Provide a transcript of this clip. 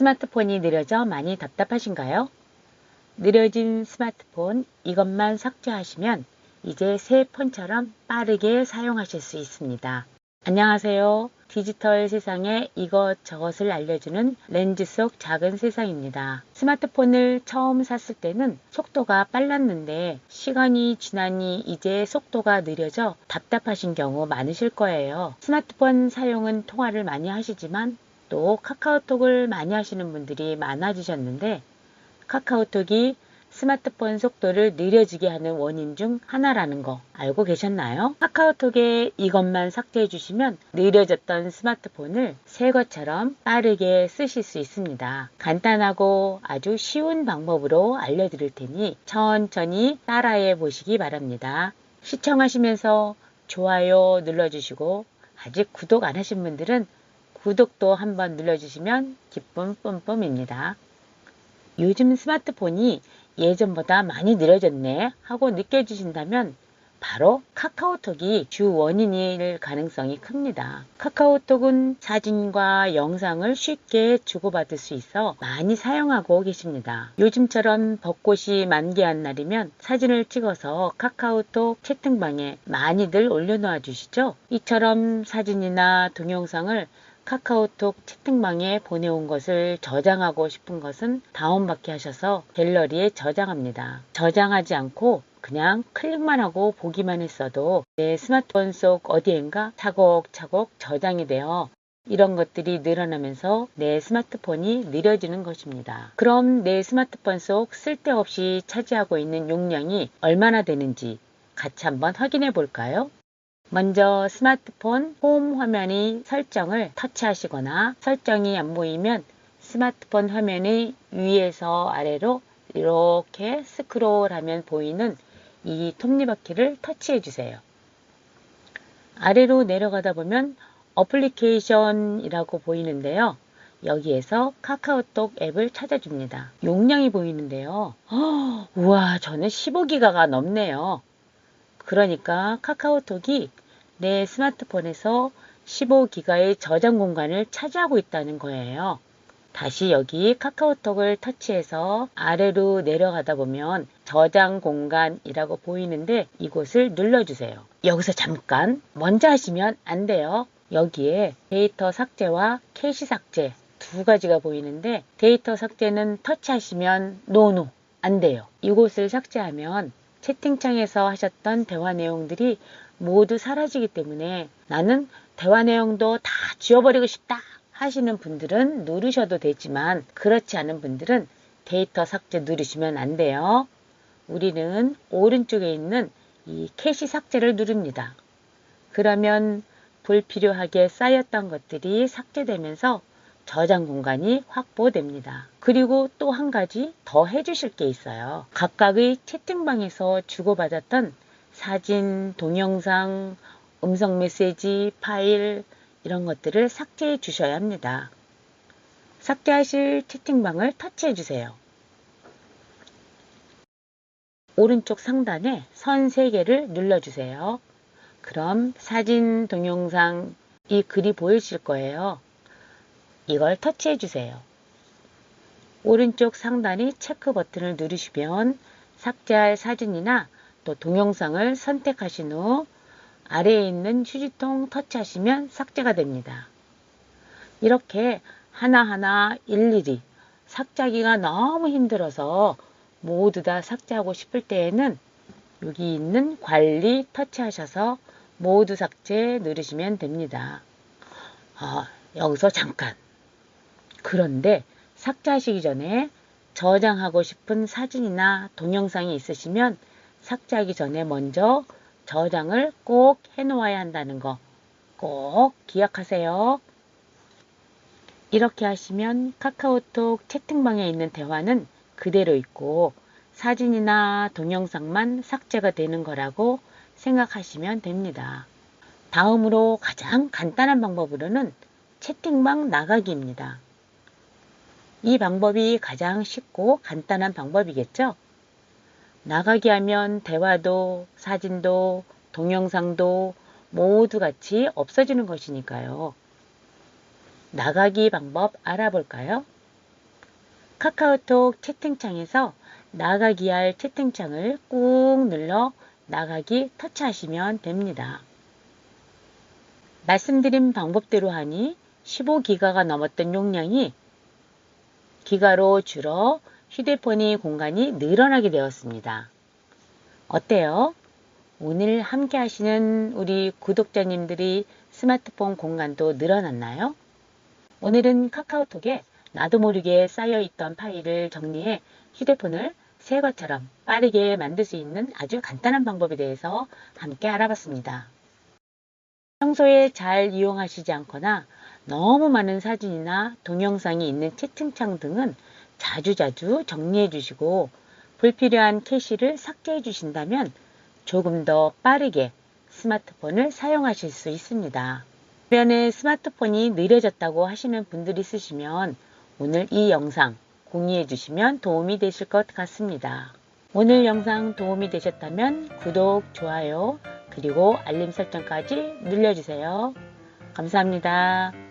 스마트폰이 느려져 많이 답답하신가요? 느려진 스마트폰 이것만 삭제하시면 이제 새 폰처럼 빠르게 사용하실 수 있습니다. 안녕하세요. 디지털 세상의 이것저것을 알려주는 렌즈 속 작은 세상입니다. 스마트폰을 처음 샀을 때는 속도가 빨랐는데 시간이 지나니 이제 속도가 느려져 답답하신 경우 많으실 거예요. 스마트폰 사용은 통화를 많이 하시지만 또 카카오톡을 많이 하시는 분들이 많아지셨는데 카카오톡이 스마트폰 속도를 느려지게 하는 원인 중 하나라는 거 알고 계셨나요? 카카오톡에 이것만 삭제해 주시면 느려졌던 스마트폰을 새 것처럼 빠르게 쓰실 수 있습니다. 간단하고 아주 쉬운 방법으로 알려드릴 테니 천천히 따라해 보시기 바랍니다. 시청하시면서 좋아요 눌러주시고 아직 구독 안 하신 분들은 구독도 한번 눌러주시면 기쁨 뿜뿜입니다. 요즘 스마트폰이 예전보다 많이 느려졌네 하고 느껴지신다면 바로 카카오톡이 주 원인일 가능성이 큽니다. 카카오톡은 사진과 영상을 쉽게 주고받을 수 있어 많이 사용하고 계십니다. 요즘처럼 벚꽃이 만개한 날이면 사진을 찍어서 카카오톡 채팅방에 많이들 올려놓아 주시죠. 이처럼 사진이나 동영상을 카카오톡 채팅방에 보내온 것을 저장하고 싶은 것은 다운받기 하셔서 갤러리에 저장합니다. 저장하지 않고 그냥 클릭만 하고 보기만 했어도 내 스마트폰 속 어디엔가 차곡차곡 저장이 되어 이런 것들이 늘어나면서 내 스마트폰이 느려지는 것입니다. 그럼 내 스마트폰 속 쓸데없이 차지하고 있는 용량이 얼마나 되는지 같이 한번 확인해 볼까요? 먼저 스마트폰 홈 화면의 설정을 터치하시거나 설정이 안 보이면 스마트폰 화면의 위에서 아래로 이렇게 스크롤하면 보이는 이 톱니바퀴를 터치해 주세요. 아래로 내려가다 보면 어플리케이션이라고 보이는데요. 여기에서 카카오톡 앱을 찾아줍니다. 용량이 보이는데요. 허, 우와, 저는 15기가가 넘네요. 그러니까 카카오톡이 내 스마트폰에서 15기가의 저장 공간을 차지하고 있다는 거예요. 다시 여기 카카오톡을 터치해서 아래로 내려가다 보면 저장 공간이라고 보이는데 이곳을 눌러주세요. 여기서 잠깐 먼저 하시면 안 돼요. 여기에 데이터 삭제와 캐시 삭제 두 가지가 보이는데 데이터 삭제는 터치하시면 노노 안 돼요. 이곳을 삭제하면 채팅창에서 하셨던 대화 내용들이 모두 사라지기 때문에 나는 대화 내용도 다 지워버리고 싶다 하시는 분들은 누르셔도 되지만 그렇지 않은 분들은 데이터 삭제 누르시면 안 돼요. 우리는 오른쪽에 있는 이 캐시 삭제를 누릅니다. 그러면 불필요하게 쌓였던 것들이 삭제되면서 저장 공간이 확보됩니다. 그리고 또 한 가지 더 해주실 게 있어요. 각각의 채팅방에서 주고받았던 사진, 동영상, 음성 메시지, 파일 이런 것들을 삭제해 주셔야 합니다. 삭제하실 채팅방을 터치해 주세요. 오른쪽 상단에 선 3개를 눌러주세요. 그럼 사진, 동영상, 이 글이 보이실 거예요. 이걸 터치해 주세요. 오른쪽 상단의 체크 버튼을 누르시면 삭제할 사진이나 또 동영상을 선택하신 후 아래에 있는 휴지통 터치하시면 삭제가 됩니다. 이렇게 하나하나 일일이 삭제하기가 너무 힘들어서 모두 다 삭제하고 싶을 때에는 여기 있는 관리 터치하셔서 모두 삭제 누르시면 됩니다. 아, 여기서 잠깐 그런데 삭제하시기 전에 저장하고 싶은 사진이나 동영상이 있으시면 삭제하기 전에 먼저 저장을 꼭 해놓아야 한다는 거 꼭 기억하세요. 이렇게 하시면 카카오톡 채팅방에 있는 대화는 그대로 있고 사진이나 동영상만 삭제가 되는 거라고 생각하시면 됩니다. 다음으로 가장 간단한 방법으로는 채팅방 나가기입니다. 이 방법이 가장 쉽고 간단한 방법이겠죠? 나가기 하면 대화도 사진도 동영상도 모두 같이 없어지는 것이니까요. 나가기 방법 알아볼까요? 카카오톡 채팅창에서 나가기 할 채팅창을 꾹 눌러 나가기 터치하시면 됩니다. 말씀드린 방법대로 하니 15기가가 넘었던 용량이 기가로 줄어 휴대폰의 공간이 늘어나게 되었습니다. 어때요? 오늘 함께 하시는 우리 구독자님들이 스마트폰 공간도 늘어났나요? 오늘은 카카오톡에 나도 모르게 쌓여있던 파일을 정리해 휴대폰을 새 것처럼 빠르게 만들 수 있는 아주 간단한 방법에 대해서 함께 알아봤습니다. 평소에 잘 이용하시지 않거나 너무 많은 사진이나 동영상이 있는 채팅창 등은 자주자주 정리해 주시고 불필요한 캐시를 삭제해 주신다면 조금 더 빠르게 스마트폰을 사용하실 수 있습니다. 주변에 스마트폰이 느려졌다고 하시는 분들이 있으시면 오늘 이 영상 공유해 주시면 도움이 되실 것 같습니다. 오늘 영상 도움이 되셨다면 구독, 좋아요, 그리고 알림 설정까지 눌러주세요. 감사합니다.